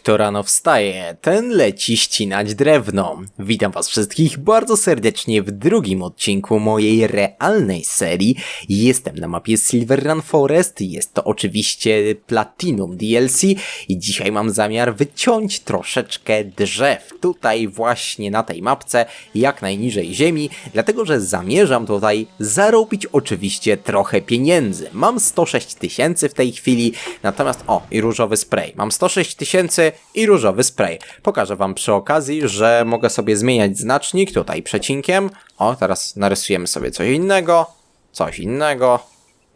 Kto rano wstaje, ten leci ścinać drewno. Witam was wszystkich bardzo serdecznie w drugim odcinku mojej realnej serii. Jestem na mapie Silver Run Forest, jest to oczywiście Platinum DLC i dzisiaj mam zamiar wyciąć troszeczkę drzew. Tutaj właśnie na tej mapce, jak najniżej ziemi, dlatego że zamierzam tutaj zarobić oczywiście trochę pieniędzy. Mam 106 tysięcy w tej chwili, natomiast o, i różowy spray. Mam 106 tysięcy i różowy spray. Pokażę wam przy okazji, że mogę sobie zmieniać znacznik tutaj przecinkiem. O, teraz narysujemy sobie coś innego, coś innego,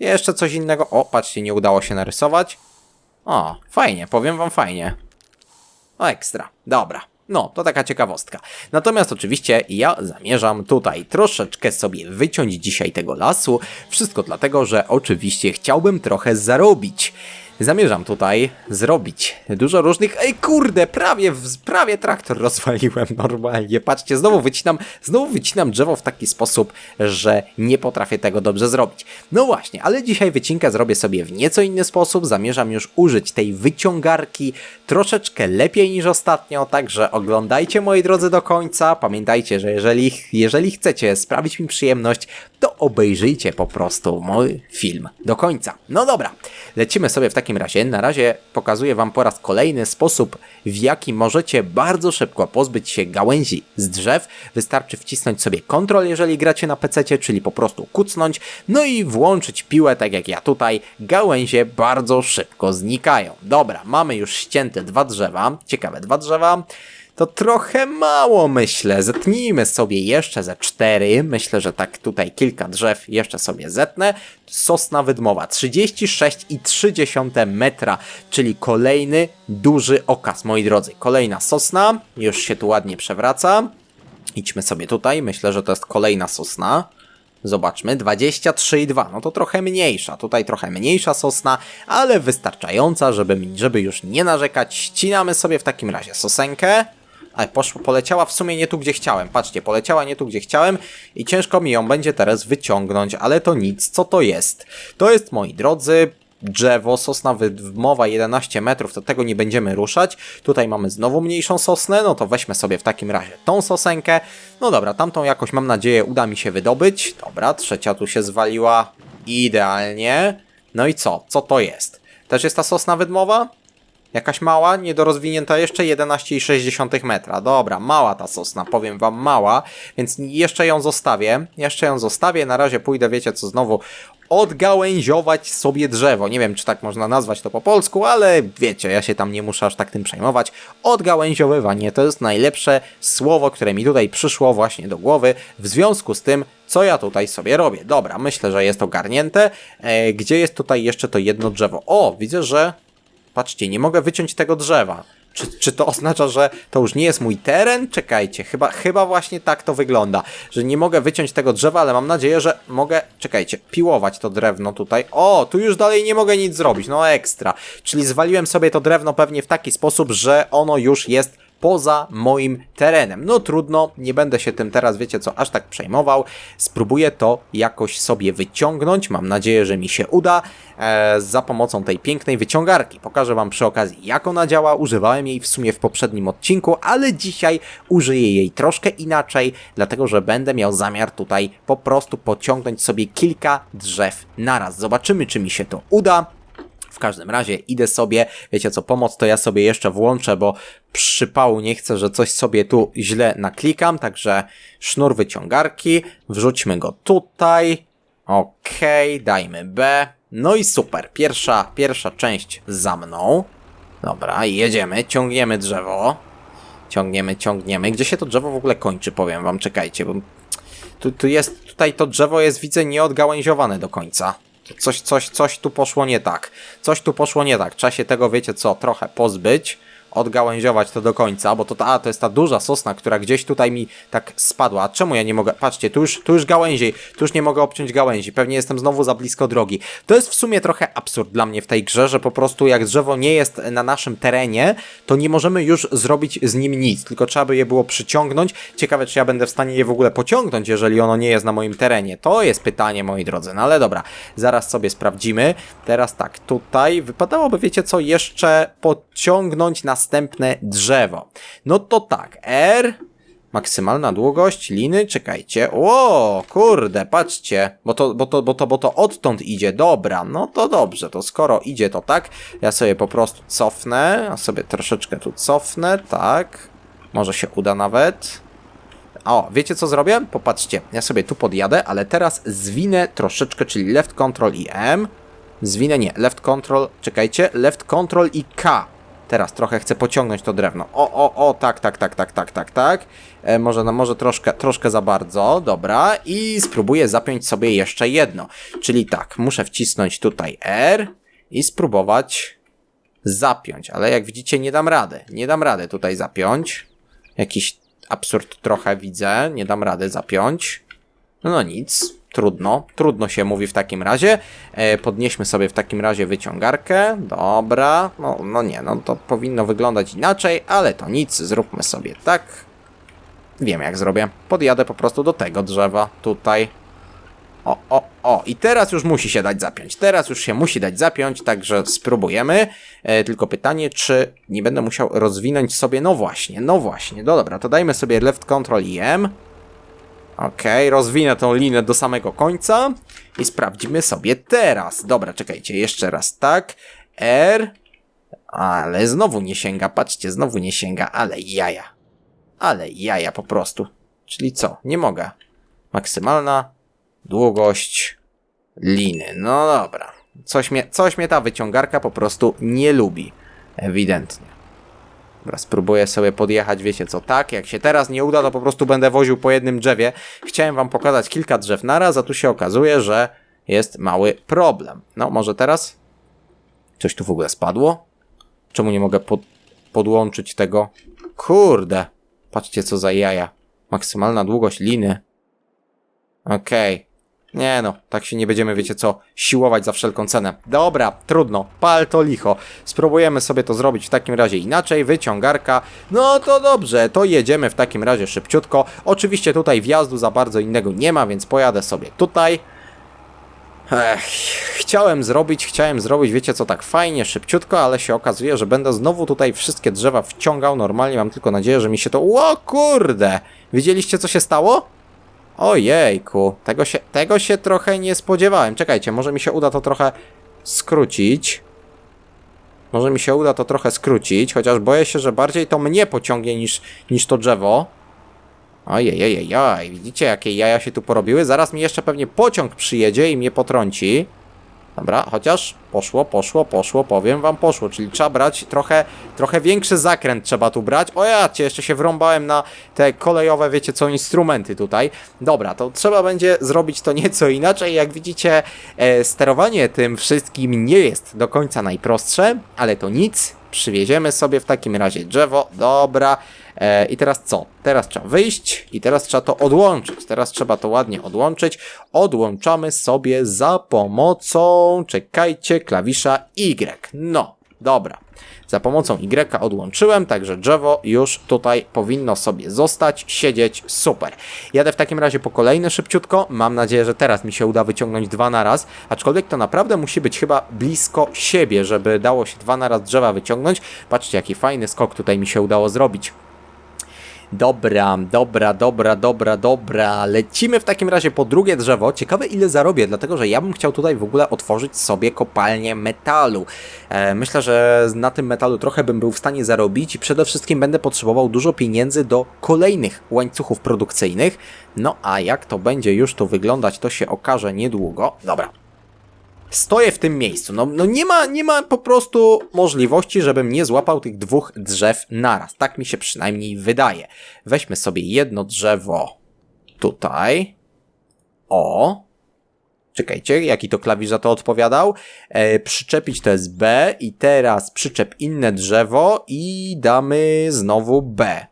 jeszcze coś innego. O, patrzcie, nie udało się narysować. O, fajnie, powiem wam fajnie. O, ekstra. Dobra. No, to taka ciekawostka. Natomiast oczywiście ja zamierzam tutaj troszeczkę sobie wyciąć dzisiaj tego lasu. Wszystko dlatego, że oczywiście chciałbym trochę zarobić. Zamierzam tutaj zrobić dużo różnych... Ej, kurde, prawie, prawie traktor rozwaliłem normalnie. Patrzcie, znowu wycinam, znowu wycinam drzewo w taki sposób, że nie potrafię tego dobrze zrobić. No właśnie, ale dzisiaj wycinkę zrobię sobie w nieco inny sposób. Zamierzam już użyć tej wyciągarki troszeczkę lepiej niż ostatnio, także oglądajcie moi drodzy do końca. Pamiętajcie, że jeżeli, jeżeli chcecie sprawić mi przyjemność, to obejrzyjcie po prostu mój film do końca. No dobra, lecimy sobie w takim razie. Na razie pokazuję Wam po raz kolejny sposób, w jaki możecie bardzo szybko pozbyć się gałęzi z drzew. Wystarczy wcisnąć sobie Ctrl, jeżeli gracie na PC, czyli po prostu kucnąć, no i włączyć piłę, tak jak ja tutaj. Gałęzie bardzo szybko znikają. Dobra, mamy już ścięte dwa drzewa. Ciekawe, dwa drzewa. To trochę mało, myślę. Zetnijmy sobie jeszcze ze cztery. Myślę, że tak tutaj kilka drzew jeszcze sobie zetnę. Sosna wydmowa 36,3 metra, czyli kolejny duży okaz, moi drodzy. Kolejna sosna, już się tu ładnie przewraca. Idźmy sobie tutaj, myślę, że to jest kolejna sosna. Zobaczmy, 23,2, no to trochę mniejsza, tutaj trochę mniejsza sosna, ale wystarczająca, żeby, żeby już nie narzekać. Ścinamy sobie w takim razie sosenkę. Ale poszło, poleciała w sumie nie tu, gdzie chciałem. Patrzcie, poleciała nie tu, gdzie chciałem i ciężko mi ją będzie teraz wyciągnąć, ale to nic. Co to jest? To jest, moi drodzy, drzewo, sosna wydmowa 11 metrów, to tego nie będziemy ruszać. Tutaj mamy znowu mniejszą sosnę, no to weźmy sobie w takim razie tą sosenkę. No dobra, tamtą jakoś mam nadzieję uda mi się wydobyć. Dobra, trzecia tu się zwaliła idealnie. No i co? Co to jest? Też jest ta sosna wydmowa? Jakaś mała, niedorozwinięta jeszcze 11,6 metra. Dobra, mała ta sosna, powiem wam mała, więc jeszcze ją zostawię. Jeszcze ją zostawię, na razie pójdę, wiecie co, znowu odgałęziować sobie drzewo. Nie wiem, czy tak można nazwać to po polsku, ale wiecie, ja się tam nie muszę aż tak tym przejmować. Odgałęziowywanie to jest najlepsze słowo, które mi tutaj przyszło właśnie do głowy w związku z tym, co ja tutaj sobie robię. Dobra, myślę, że jest ogarnięte. E, gdzie jest tutaj jeszcze to jedno drzewo? O, widzę, że Patrzcie, nie mogę wyciąć tego drzewa. Czy, czy to oznacza, że to już nie jest mój teren? Czekajcie, chyba, chyba właśnie tak to wygląda, że nie mogę wyciąć tego drzewa, ale mam nadzieję, że mogę, czekajcie, piłować to drewno tutaj. O, tu już dalej nie mogę nic zrobić, no ekstra. Czyli zwaliłem sobie to drewno pewnie w taki sposób, że ono już jest poza moim terenem. No trudno, nie będę się tym teraz, wiecie co, aż tak przejmował. Spróbuję to jakoś sobie wyciągnąć. Mam nadzieję, że mi się uda e, za pomocą tej pięknej wyciągarki. Pokażę Wam przy okazji, jak ona działa. Używałem jej w sumie w poprzednim odcinku, ale dzisiaj użyję jej troszkę inaczej, dlatego że będę miał zamiar tutaj po prostu pociągnąć sobie kilka drzew naraz. Zobaczymy, czy mi się to uda. W każdym razie idę sobie, wiecie co, pomoc to ja sobie jeszcze włączę, bo przypału nie chcę, że coś sobie tu źle naklikam, także sznur wyciągarki, wrzućmy go tutaj, okej, dajmy B, no i super, pierwsza, pierwsza część za mną, dobra, jedziemy, ciągniemy drzewo, ciągniemy, ciągniemy, gdzie się to drzewo w ogóle kończy, powiem wam, czekajcie, bo tu, tu jest, tutaj to drzewo jest, widzę, nieodgałęziowane do końca. Coś, coś, coś tu poszło nie tak. Coś tu poszło nie tak. Trzeba się tego, wiecie co, trochę pozbyć. Odgałęziować to do końca, bo to, ta, a, to jest ta duża sosna, która gdzieś tutaj mi tak spadła. A czemu ja nie mogę? Patrzcie, tu już, tu już gałęzi, tu już nie mogę obciąć gałęzi. Pewnie jestem znowu za blisko drogi. To jest w sumie trochę absurd dla mnie w tej grze, że po prostu jak drzewo nie jest na naszym terenie, to nie możemy już zrobić z nim nic, tylko trzeba by je było przyciągnąć. Ciekawe, czy ja będę w stanie je w ogóle pociągnąć, jeżeli ono nie jest na moim terenie. To jest pytanie, moi drodzy. No ale dobra, zaraz sobie sprawdzimy. Teraz tak, tutaj wypadałoby, wiecie co, jeszcze pociągnąć na następne drzewo. No to tak, R, maksymalna długość liny, czekajcie. O, kurde, patrzcie, bo to, bo to, bo to, bo to odtąd idzie, dobra, no to dobrze, to skoro idzie to tak, ja sobie po prostu cofnę, a sobie troszeczkę tu cofnę, tak, może się uda nawet. O, wiecie co zrobię? Popatrzcie, ja sobie tu podjadę, ale teraz zwinę troszeczkę, czyli left control i M. Zwinę nie, left control, czekajcie, left control i K. Teraz trochę chcę pociągnąć to drewno. O, o, o, tak, tak, tak, tak, tak, tak, tak. E, może, no, może troszkę, troszkę za bardzo, dobra. I spróbuję zapiąć sobie jeszcze jedno. Czyli tak, muszę wcisnąć tutaj R i spróbować zapiąć, ale jak widzicie nie dam rady. Nie dam rady tutaj zapiąć. Jakiś absurd trochę widzę, nie dam rady zapiąć. No, no nic, trudno, trudno się mówi w takim razie. E, podnieśmy sobie w takim razie wyciągarkę, dobra, no, no nie, no to powinno wyglądać inaczej, ale to nic, zróbmy sobie tak. Wiem jak zrobię, podjadę po prostu do tego drzewa, tutaj. O, o, o, i teraz już musi się dać zapiąć. Teraz już się musi dać zapiąć, także spróbujemy. E, tylko pytanie, czy nie będę musiał rozwinąć sobie. No właśnie, no właśnie. No dobra, to dajmy sobie left control i M. Okej, rozwinę tą linę do samego końca i sprawdzimy sobie teraz. Dobra, czekajcie, jeszcze raz tak. R. Ale znowu nie sięga, patrzcie, znowu nie sięga, ale jaja. Ale jaja po prostu. Czyli co? Nie mogę. Maksymalna długość liny. No dobra. Coś mnie, coś mnie ta wyciągarka po prostu nie lubi. Ewidentnie. Dobra, spróbuję sobie podjechać, wiecie co, tak, jak się teraz nie uda, to po prostu będę woził po jednym drzewie. Chciałem wam pokazać kilka drzew naraz, a tu się okazuje, że jest mały problem. No, może teraz? Coś tu w ogóle spadło? Czemu nie mogę pod, podłączyć tego? Kurde, patrzcie co za jaja. Maksymalna długość liny. Okej. Nie no, tak się nie będziemy, wiecie co, siłować za wszelką cenę. Dobra, trudno, pal to licho. Spróbujemy sobie to zrobić w takim razie inaczej, wyciągarka. No to dobrze, to jedziemy w takim razie szybciutko. Oczywiście tutaj wjazdu za bardzo innego nie ma, więc pojadę sobie tutaj. Ech, chciałem zrobić, chciałem zrobić, wiecie co, tak fajnie, szybciutko, ale się okazuje, że będę znowu tutaj wszystkie drzewa wciągał. Normalnie mam tylko nadzieję, że mi się to... O kurde! Widzieliście co się stało? Ojejku, tego się, tego się trochę nie spodziewałem. Czekajcie, może mi się uda to trochę skrócić. Może mi się uda to trochę skrócić, chociaż boję się, że bardziej to mnie pociągnie niż, niż to drzewo. Ojej, widzicie jakie jaja się tu porobiły? Zaraz mi jeszcze pewnie pociąg przyjedzie i mnie potrąci. Dobra, chociaż poszło, poszło, poszło, powiem wam poszło, czyli trzeba brać trochę, trochę większy zakręt trzeba tu brać. O ja cię, jeszcze się wrąbałem na te kolejowe, wiecie co, instrumenty tutaj. Dobra, to trzeba będzie zrobić to nieco inaczej. Jak widzicie, e, sterowanie tym wszystkim nie jest do końca najprostsze, ale to nic. Przywieziemy sobie w takim razie drzewo, dobra. E, I teraz co? Teraz trzeba wyjść i teraz trzeba to odłączyć. Teraz trzeba to ładnie odłączyć. Odłączamy sobie za pomocą, czekajcie, klawisza Y. No, dobra. Za pomocą Y odłączyłem, także drzewo już tutaj powinno sobie zostać, siedzieć, super. Jadę w takim razie po kolejne szybciutko, mam nadzieję, że teraz mi się uda wyciągnąć dwa na raz, aczkolwiek to naprawdę musi być chyba blisko siebie, żeby dało się dwa na raz drzewa wyciągnąć. Patrzcie, jaki fajny skok tutaj mi się udało zrobić. Dobra, dobra, dobra, dobra, dobra. Lecimy w takim razie po drugie drzewo. Ciekawe ile zarobię, dlatego że ja bym chciał tutaj w ogóle otworzyć sobie kopalnię metalu. E, myślę, że na tym metalu trochę bym był w stanie zarobić i przede wszystkim będę potrzebował dużo pieniędzy do kolejnych łańcuchów produkcyjnych. No a jak to będzie już tu wyglądać, to się okaże niedługo. Dobra, stoję w tym miejscu. No, no nie, ma, nie ma po prostu możliwości, żebym nie złapał tych dwóch drzew naraz. Tak mi się przynajmniej wydaje. Weźmy sobie jedno drzewo tutaj. O. Czekajcie, jaki to klawisz za to odpowiadał? E, przyczepić to jest B i teraz przyczep inne drzewo i damy znowu B.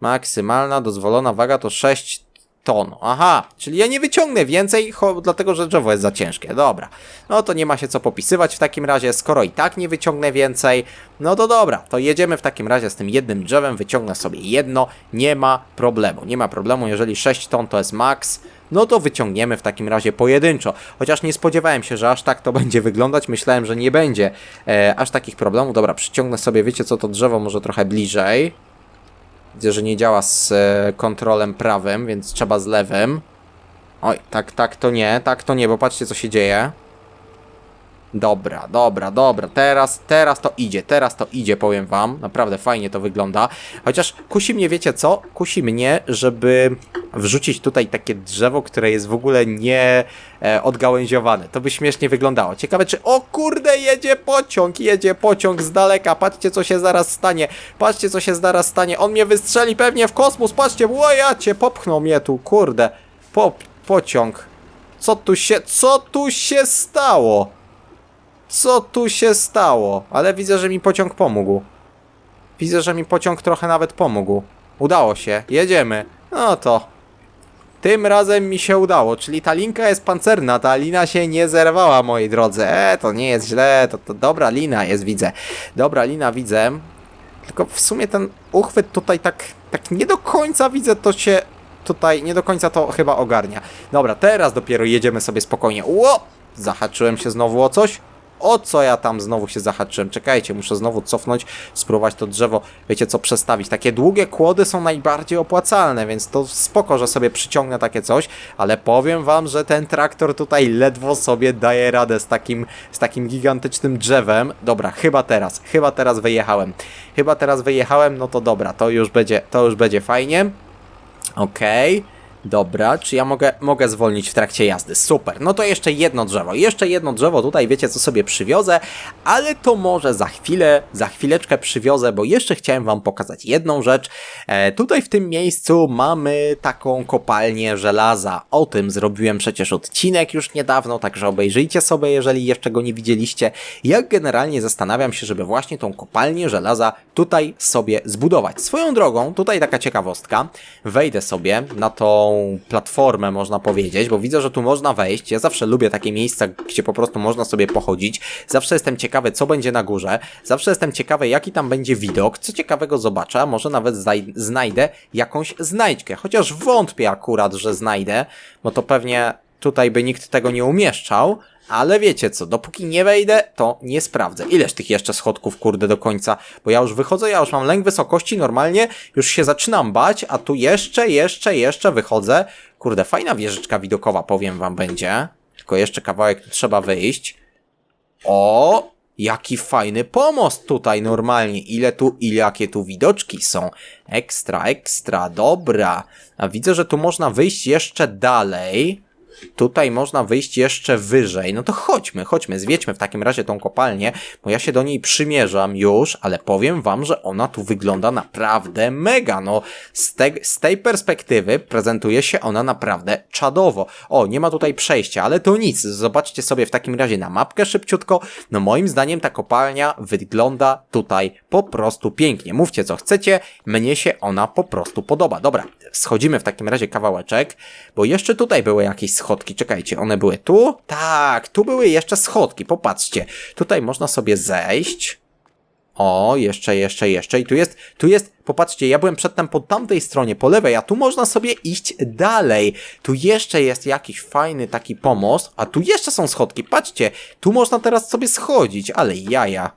Maksymalna dozwolona waga to 6 ton. Aha, czyli ja nie wyciągnę więcej, dlatego że drzewo jest za ciężkie. Dobra, no to nie ma się co popisywać w takim razie, skoro i tak nie wyciągnę więcej, no to dobra, to jedziemy w takim razie z tym jednym drzewem, wyciągnę sobie jedno, nie ma problemu, nie ma problemu, jeżeli 6 ton to jest maks, no to wyciągniemy w takim razie pojedynczo. Chociaż nie spodziewałem się, że aż tak to będzie wyglądać, myślałem, że nie będzie e, aż takich problemów. Dobra, przyciągnę sobie, wiecie co, to drzewo może trochę bliżej. Że nie działa z e, kontrolem prawym, więc trzeba z lewym. Oj, tak, tak to nie, tak to nie, bo patrzcie co się dzieje. Dobra, dobra, dobra, teraz, teraz to idzie, teraz to idzie, powiem wam, naprawdę fajnie to wygląda. Chociaż kusi mnie, wiecie co? Kusi mnie, żeby wrzucić tutaj takie drzewo, które jest w ogóle nie e, odgałęziowane. To by śmiesznie wyglądało. Ciekawe czy, o kurde, jedzie pociąg, jedzie pociąg z daleka, patrzcie co się zaraz stanie, patrzcie co się zaraz stanie, on mnie wystrzeli pewnie w kosmos, patrzcie, łojacie, popchnął mnie tu, kurde, po, pociąg. Co tu się, co tu się stało? Co tu się stało? Ale widzę, że mi pociąg pomógł. Widzę, że mi pociąg trochę nawet pomógł. Udało się, jedziemy. No to. Tym razem mi się udało, czyli ta linka jest pancerna, ta lina się nie zerwała, moi drodzy. E, to nie jest źle, to, to dobra lina jest, widzę. Dobra lina widzę. Tylko w sumie ten uchwyt tutaj tak, tak nie do końca widzę, to się tutaj nie do końca to chyba ogarnia. Dobra, teraz dopiero jedziemy sobie spokojnie. Ło! Zahaczyłem się znowu o coś. O co ja tam znowu się zahaczyłem? Czekajcie, muszę znowu cofnąć, spróbować to drzewo, wiecie co, przestawić. Takie długie kłody są najbardziej opłacalne, więc to spoko, że sobie przyciągnę takie coś, ale powiem wam, że ten traktor tutaj ledwo sobie daje radę z takim, z takim gigantycznym drzewem. Dobra, chyba teraz, chyba teraz wyjechałem. Chyba teraz wyjechałem, no to dobra, to już będzie, to już będzie fajnie. Okej. Dobra, czy ja mogę, mogę zwolnić w trakcie jazdy? Super. No to jeszcze jedno drzewo. Jeszcze jedno drzewo tutaj, wiecie co sobie przywiozę, ale to może za chwilę, za chwileczkę przywiozę, bo jeszcze chciałem wam pokazać jedną rzecz. E, tutaj w tym miejscu mamy taką kopalnię żelaza. O tym zrobiłem przecież odcinek już niedawno, także obejrzyjcie sobie, jeżeli jeszcze go nie widzieliście. Jak generalnie zastanawiam się, żeby właśnie tą kopalnię żelaza tutaj sobie zbudować. Swoją drogą, tutaj taka ciekawostka. Wejdę sobie na tą platformę, można powiedzieć, bo widzę, że tu można wejść. Ja zawsze lubię takie miejsca, gdzie po prostu można sobie pochodzić. Zawsze jestem ciekawy, co będzie na górze. Zawsze jestem ciekawy, jaki tam będzie widok. Co ciekawego zobaczę, a może nawet znajdę jakąś znajdźkę. Chociaż wątpię akurat, że znajdę, bo to pewnie tutaj by nikt tego nie umieszczał. Ale wiecie co, dopóki nie wejdę, to nie sprawdzę. Ileż tych jeszcze schodków, kurde, do końca? Bo ja już wychodzę, ja już mam lęk wysokości, normalnie już się zaczynam bać, a tu jeszcze, jeszcze, jeszcze wychodzę. Kurde, fajna wieżyczka widokowa, powiem wam, będzie. Tylko jeszcze kawałek tu trzeba wyjść. O, jaki fajny pomost tutaj normalnie. Ile tu, ile jakie tu widoczki są. Ekstra, ekstra, dobra. A widzę, że tu można wyjść jeszcze dalej. Tutaj można wyjść jeszcze wyżej. No to chodźmy, chodźmy, zwiedźmy w takim razie tą kopalnię, bo ja się do niej przymierzam już, ale powiem wam, że ona tu wygląda naprawdę mega. No, z, te, z tej perspektywy prezentuje się ona naprawdę czadowo. O, nie ma tutaj przejścia, ale to nic. Zobaczcie sobie w takim razie na mapkę szybciutko. No, moim zdaniem ta kopalnia wygląda tutaj po prostu pięknie. Mówcie co chcecie, mnie się ona po prostu podoba. Dobra, schodzimy w takim razie kawałeczek, bo jeszcze tutaj były jakieś schodki. Czekajcie, one były tu? Tak, tu były jeszcze schodki. Popatrzcie. Tutaj można sobie zejść. O, jeszcze, jeszcze, jeszcze. I tu jest, tu jest, popatrzcie, ja byłem przedtem po tamtej stronie, po lewej, a tu można sobie iść dalej. Tu jeszcze jest jakiś fajny taki pomost, a tu jeszcze są schodki. Patrzcie, tu można teraz sobie schodzić, ale jaja.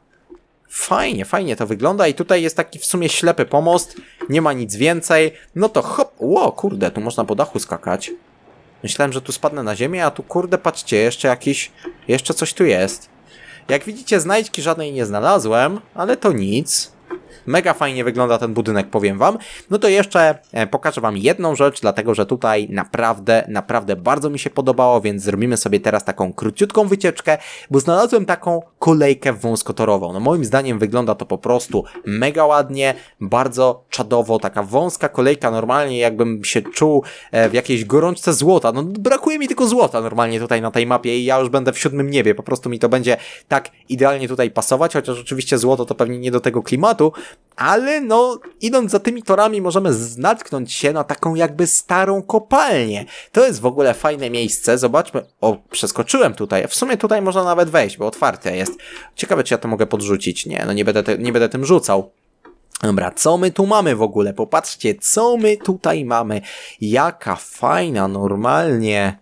Fajnie, fajnie to wygląda i tutaj jest taki w sumie ślepy pomost, nie ma nic więcej. No to hop, ło, kurde, tu można po dachu skakać. Myślałem, że tu spadnę na ziemię, a tu kurde, patrzcie, jeszcze jakiś, jeszcze coś tu jest. Jak widzicie, znajdźki żadnej nie znalazłem, ale to nic. Mega fajnie wygląda ten budynek, powiem wam. No to jeszcze e, pokażę wam jedną rzecz, dlatego że tutaj naprawdę, naprawdę bardzo mi się podobało, więc zrobimy sobie teraz taką króciutką wycieczkę, bo znalazłem taką kolejkę wąskotorową. No moim zdaniem wygląda to po prostu mega ładnie, bardzo czadowo, taka wąska kolejka, normalnie jakbym się czuł e, w jakiejś gorączce złota. No brakuje mi tylko złota normalnie tutaj na tej mapie i ja już będę w siódmym niebie, po prostu mi to będzie tak idealnie tutaj pasować, chociaż oczywiście złoto to pewnie nie do tego klimatu, ale no, idąc za tymi torami możemy natknąć się na taką jakby starą kopalnię. To jest w ogóle fajne miejsce, zobaczmy, o, przeskoczyłem tutaj, w sumie tutaj można nawet wejść, bo otwarte jest. Ciekawe, czy ja to mogę podrzucić. Nie, no nie będę, te, nie będę tym rzucał. Dobra, co my tu mamy w ogóle? Popatrzcie, co my tutaj mamy. Jaka fajna, normalnie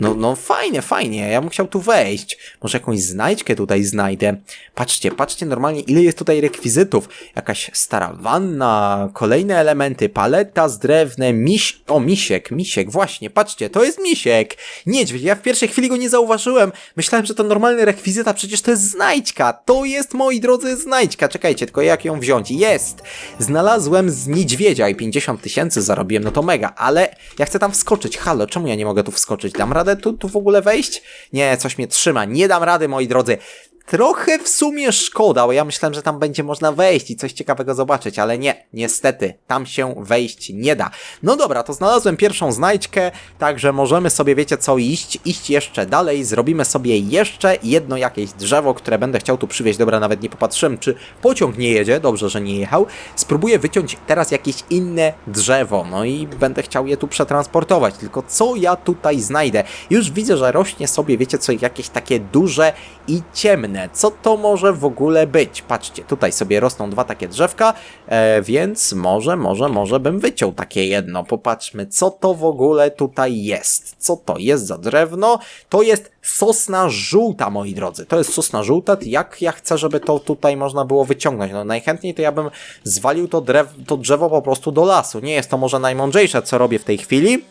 no, no fajnie, fajnie, ja bym chciał tu wejść. Może jakąś znajdźkę tutaj znajdę. Patrzcie, patrzcie normalnie, ile jest tutaj rekwizytów. Jakaś stara wanna, kolejne elementy, paleta z drewnem, miś... O, misiek, misiek, właśnie, patrzcie, to jest misiek. Niedźwiedź, ja w pierwszej chwili go nie zauważyłem. Myślałem, że to normalny rekwizyt, a przecież to jest znajdźka. To jest, moi drodzy, znajdźka. Czekajcie, tylko jak ją wziąć? Jest! Znalazłem z niedźwiedzia i 50 tysięcy zarobiłem, no to mega, ale ja chcę tam wskoczyć. Halo, czemu ja nie mogę tu wskoczyć? Dam radę tu, tu w ogóle wejść? Nie, coś mnie trzyma. Nie dam rady, moi drodzy. Trochę w sumie szkoda, bo ja myślałem, że tam będzie można wejść i coś ciekawego zobaczyć, ale nie, niestety, tam się wejść nie da. No dobra, to znalazłem pierwszą znajdźkę, także możemy sobie, wiecie co, iść, iść jeszcze dalej, zrobimy sobie jeszcze jedno jakieś drzewo, które będę chciał tu przywieźć. Dobra, nawet nie popatrzyłem, czy pociąg nie jedzie, dobrze, że nie jechał. Spróbuję wyciąć teraz jakieś inne drzewo, no i będę chciał je tu przetransportować, tylko co ja tutaj znajdę? Już widzę, że rośnie sobie, wiecie co, jakieś takie duże i ciemne co to może w ogóle być? Patrzcie, tutaj sobie rosną dwa takie drzewka, e, więc może, może, może bym wyciął takie jedno. Popatrzmy, co to w ogóle tutaj jest. Co to jest za drewno? To jest sosna żółta, moi drodzy. To jest sosna żółta. Jak ja chcę, żeby to tutaj można było wyciągnąć? No najchętniej to ja bym zwalił to, drew, to drzewo po prostu do lasu. Nie jest to może najmądrzejsze, co robię w tej chwili,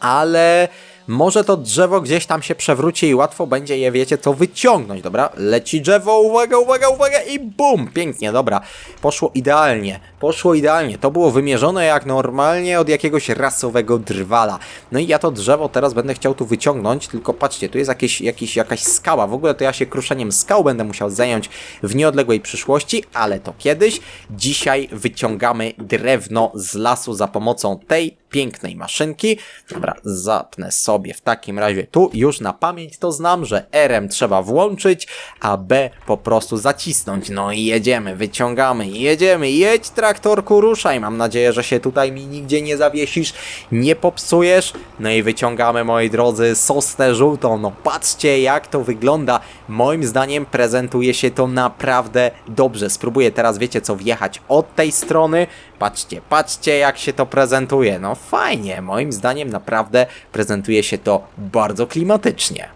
ale może to drzewo gdzieś tam się przewróci i łatwo będzie je, wiecie, co wyciągnąć, dobra? Leci drzewo, uwaga, uwaga, uwaga i bum! Pięknie, dobra. Poszło idealnie, poszło idealnie. To było wymierzone jak normalnie od jakiegoś rasowego drwala. No i ja to drzewo teraz będę chciał tu wyciągnąć, tylko patrzcie, tu jest jakieś, jakieś, jakaś skała. W ogóle to ja się kruszeniem skał będę musiał zająć w nieodległej przyszłości, ale to kiedyś. Dzisiaj wyciągamy drewno z lasu za pomocą tej pięknej maszynki. Dobra, zapnę sobie w takim razie tu już na pamięć to znam, że RM trzeba włączyć, a B po prostu zacisnąć. No i jedziemy, wyciągamy, jedziemy, jedź traktorku, ruszaj. Mam nadzieję, że się tutaj mi nigdzie nie zawiesisz, nie popsujesz. No i wyciągamy, moi drodzy, sosnę żółtą. No patrzcie, jak to wygląda. Moim zdaniem prezentuje się to naprawdę dobrze. Spróbuję teraz, wiecie co, wjechać od tej strony. Patrzcie, patrzcie, jak się to prezentuje. No fajnie, moim zdaniem naprawdę prezentuje się to bardzo klimatycznie.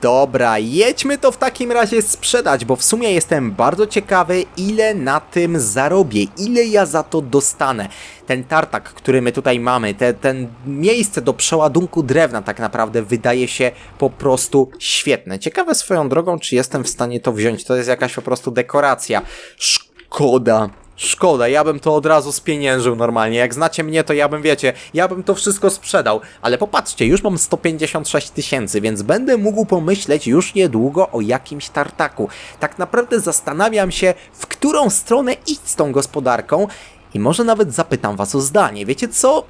Dobra, jedźmy to w takim razie sprzedać, bo w sumie jestem bardzo ciekawy, ile na tym zarobię, ile ja za to dostanę. Ten tartak, który my tutaj mamy, te, ten miejsce do przeładunku drewna tak naprawdę wydaje się po prostu świetne. Ciekawe swoją drogą, czy jestem w stanie to wziąć. To jest jakaś po prostu dekoracja. Szkoda, Szkoda, ja bym to od razu spieniężył normalnie. Jak znacie mnie, to ja bym, wiecie, ja bym to wszystko sprzedał. Ale popatrzcie, już mam 156 tysięcy, więc będę mógł pomyśleć już niedługo o jakimś tartaku. Tak naprawdę zastanawiam się, w którą stronę iść z tą gospodarką i może nawet zapytam was o zdanie. Wiecie co?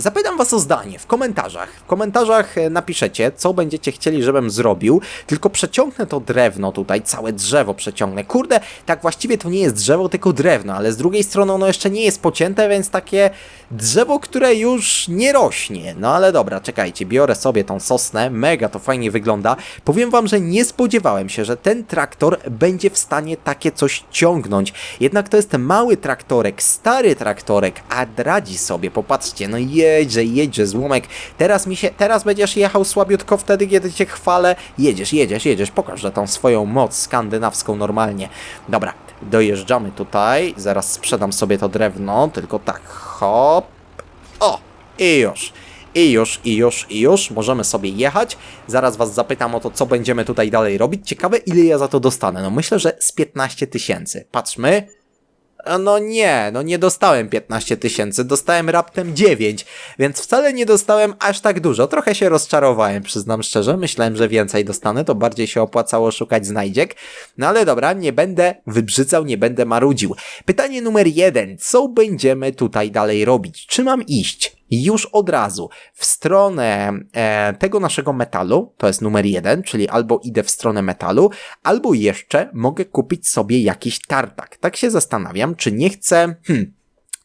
Zapytam was o zdanie w komentarzach. W komentarzach e, napiszecie, co będziecie chcieli, żebym zrobił. Tylko przeciągnę to drewno tutaj, całe drzewo przeciągnę. Kurde, tak właściwie to nie jest drzewo, tylko drewno, ale z drugiej strony ono jeszcze nie jest pocięte, więc takie drzewo, które już nie rośnie. No ale dobra, czekajcie, biorę sobie tą sosnę, mega to fajnie wygląda. Powiem wam, że nie spodziewałem się, że ten traktor będzie w stanie takie coś ciągnąć. Jednak to jest mały traktorek, stary traktorek, a radzi sobie, popatrzcie, no je jedźże, jedźże, złomek. Teraz mi się, teraz będziesz jechał słabiutko wtedy, kiedy cię chwalę. Jedziesz, jedziesz, jedziesz, pokaż, tą swoją moc skandynawską normalnie. Dobra, dojeżdżamy tutaj, zaraz sprzedam sobie to drewno, tylko tak, hop, o, i już. I już, i już, i już, możemy sobie jechać. Zaraz was zapytam o to, co będziemy tutaj dalej robić. Ciekawe, ile ja za to dostanę. No myślę, że z 15 tysięcy. Patrzmy. No nie, no nie dostałem 15 tysięcy, dostałem raptem 9, więc wcale nie dostałem aż tak dużo. Trochę się rozczarowałem, przyznam szczerze. Myślałem, że więcej dostanę, to bardziej się opłacało szukać znajdziek. No ale dobra, nie będę wybrzydzał, nie będę marudził. Pytanie numer jeden. Co będziemy tutaj dalej robić? Czy mam iść już od razu w stronę e, tego naszego metalu, to jest numer jeden, czyli albo idę w stronę metalu, albo jeszcze mogę kupić sobie jakiś tartak. Tak się zastanawiam, czy nie chcę, hmm,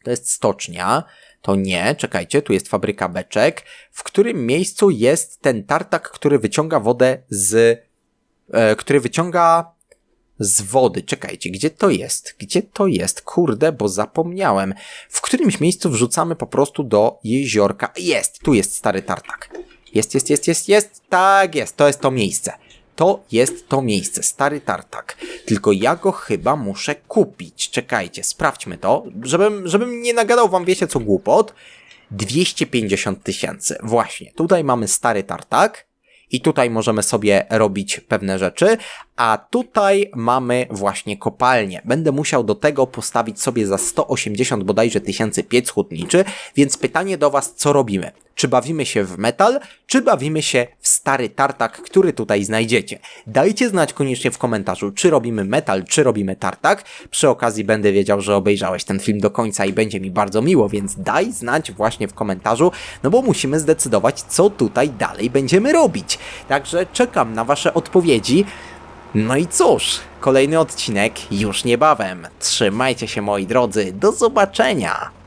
to jest stocznia, to nie, czekajcie, tu jest fabryka beczek, w którym miejscu jest ten tartak, który wyciąga wodę z, e, który wyciąga z wody. Czekajcie, gdzie to jest? Gdzie to jest? Kurde, bo zapomniałem. W którymś miejscu wrzucamy po prostu do jeziorka. Jest, tu jest stary tartak. Jest, jest, jest, jest, jest. Tak jest, to jest to miejsce. To jest to miejsce, stary tartak. Tylko ja go chyba muszę kupić. Czekajcie, sprawdźmy to, żebym, żebym nie nagadał wam, wiecie co, głupot. 250 tysięcy. Właśnie, tutaj mamy stary tartak. I tutaj możemy sobie robić pewne rzeczy, a tutaj mamy właśnie kopalnię. Będę musiał do tego postawić sobie za 180 bodajże tysięcy piec hutniczy, więc pytanie do Was, co robimy? Czy bawimy się w metal, czy bawimy się w stary tartak, który tutaj znajdziecie? Dajcie znać koniecznie w komentarzu, czy robimy metal, czy robimy tartak. Przy okazji będę wiedział, że obejrzałeś ten film do końca i będzie mi bardzo miło, więc daj znać właśnie w komentarzu, no bo musimy zdecydować, co tutaj dalej będziemy robić. Także czekam na Wasze odpowiedzi. No i cóż, kolejny odcinek już niebawem. Trzymajcie się moi drodzy, do zobaczenia!